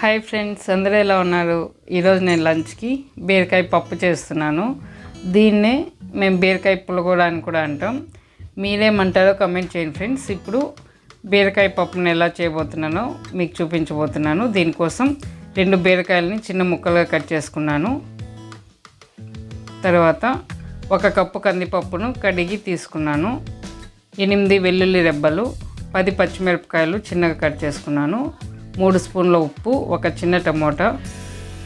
Hi friends అందరూ ఎలా ఉన్నారు? ఈరోజు నేను లంచ్కి బీరకాయ పప్పు చేస్తున్నాను. దీన్నే మేము బీరకాయ పులగూడ అని కూడా అంటాం. మీరేమంటారో కమెంట్ చేయండి ఫ్రెండ్స్ ఇప్పుడు బీరకాయ పప్పును ఎలా చేయబోతున్నానో మీకు చూపించబోతున్నాను. దీనికోసం రెండు బీరకాయలని చిన్న ముక్కలుగా కట్ చేసుకున్నాను. తర్వాత ఒక కప్పు కందిపప్పును కడిగి తీసుకున్నాను. ఎనిమిది వెల్లుల్లి రెబ్బలు పది పచ్చిమిరపకాయలు చిన్నగా కట్ చేసుకున్నాను. మూడు స్పూన్ల ఉప్పు ఒక చిన్న టమోటా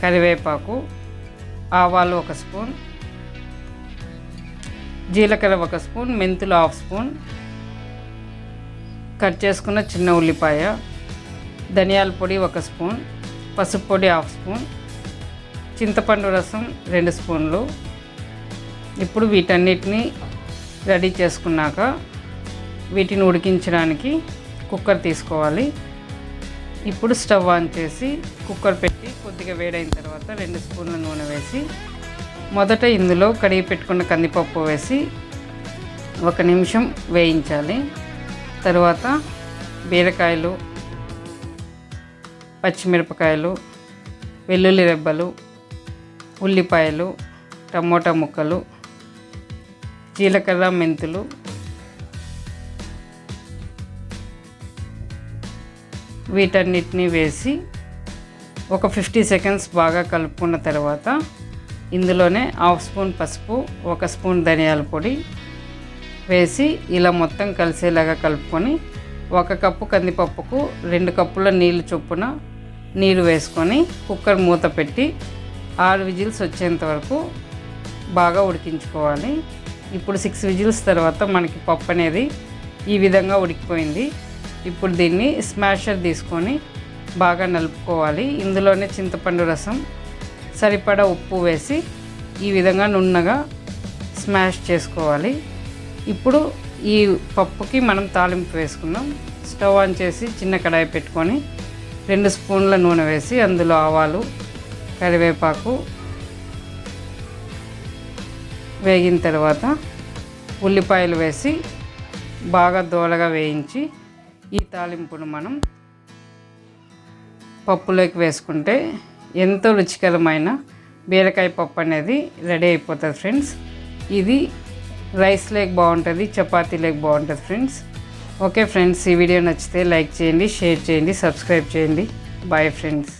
కరివేపాకు ఆవాలు ఒక స్పూన్ జీలకర్ర ఒక స్పూన్ మెంతులు హాఫ్ స్పూన్ కట్ చేసుకున్న చిన్న ఉల్లిపాయ ధనియాల పొడి ఒక స్పూన్ పసుపు పొడి హాఫ్ స్పూన్ చింతపండు రసం రెండు స్పూన్లు. ఇప్పుడు వీటన్నిటిని రెడీ చేసుకున్నాక వీటిని ఉడికించడానికి కుక్కర్ తీసుకోవాలి. ఇప్పుడు స్టవ్ ఆన్ చేసి కుక్కర్ పెట్టి కొద్దిగా వేడైన తర్వాత రెండు స్పూన్ల నూనె వేసి మొదట ఇందులో కడిగి పెట్టుకున్న కందిపప్పు వేసి ఒక నిమిషం వేయించాలి. తర్వాత బీరకాయలు పచ్చిమిరపకాయలు వెల్లుల్లి రెబ్బలు ఉల్లిపాయలు టమోటా ముక్కలు జీలకర్ర మెంతులు వీటన్నిటిని వేసి ఒక ఫిఫ్టీ సెకండ్స్ బాగా కలుపుకున్న తర్వాత ఇందులోనే హాఫ్ స్పూన్ పసుపు ఒక స్పూన్ ధనియాల పొడి వేసి ఇలా మొత్తం కలిసేలాగా కలుపుకొని ఒక కప్పు కందిపప్పుకు రెండు కప్పుల నీళ్ళు చొప్పున నీరు వేసుకొని కుక్కర్ మూత పెట్టి ఆరు విజిల్స్ వచ్చేంత వరకు బాగా ఉడికించుకోవాలి. ఇప్పుడు సిక్స్ విజిల్స్ తర్వాత మనకి పప్పు అనేది ఈ విధంగా ఉడికిపోయింది. ఇప్పుడు దీన్ని స్మాషర్ తీసుకొని బాగా నలుపుకోవాలి. ఇందులోనే చింతపండు రసం సరిపడా ఉప్పు వేసి ఈ విధంగా నున్నగా స్మాష్ చేసుకోవాలి. ఇప్పుడు ఈ పప్పుకి మనం తాలింపు వేసుకుందాం. స్టవ్ ఆన్ చేసి చిన్న కడాయి పెట్టుకొని రెండు స్పూన్ల నూనె వేసి అందులో ఆవాలు కరివేపాకు వేగిన తర్వాత ఉల్లిపాయలు వేసి బాగా దోలగా వేయించి ఈ తాలింపును మనం పప్పులోకి వేసుకుంటే ఎంతో రుచికరమైన బీరకాయ పప్పు అనేది రెడీ అయిపోతుంది ఫ్రెండ్స్. ఇది రైస్ లేక్ బాగుంటుంది చపాతీ లేక్ బాగుంటుంది ఫ్రెండ్స్. ఓకే ఫ్రెండ్స్ ఈ వీడియో నచ్చితే లైక్ చేయండి షేర్ చేయండి సబ్స్క్రైబ్ చేయండి. Bye friends.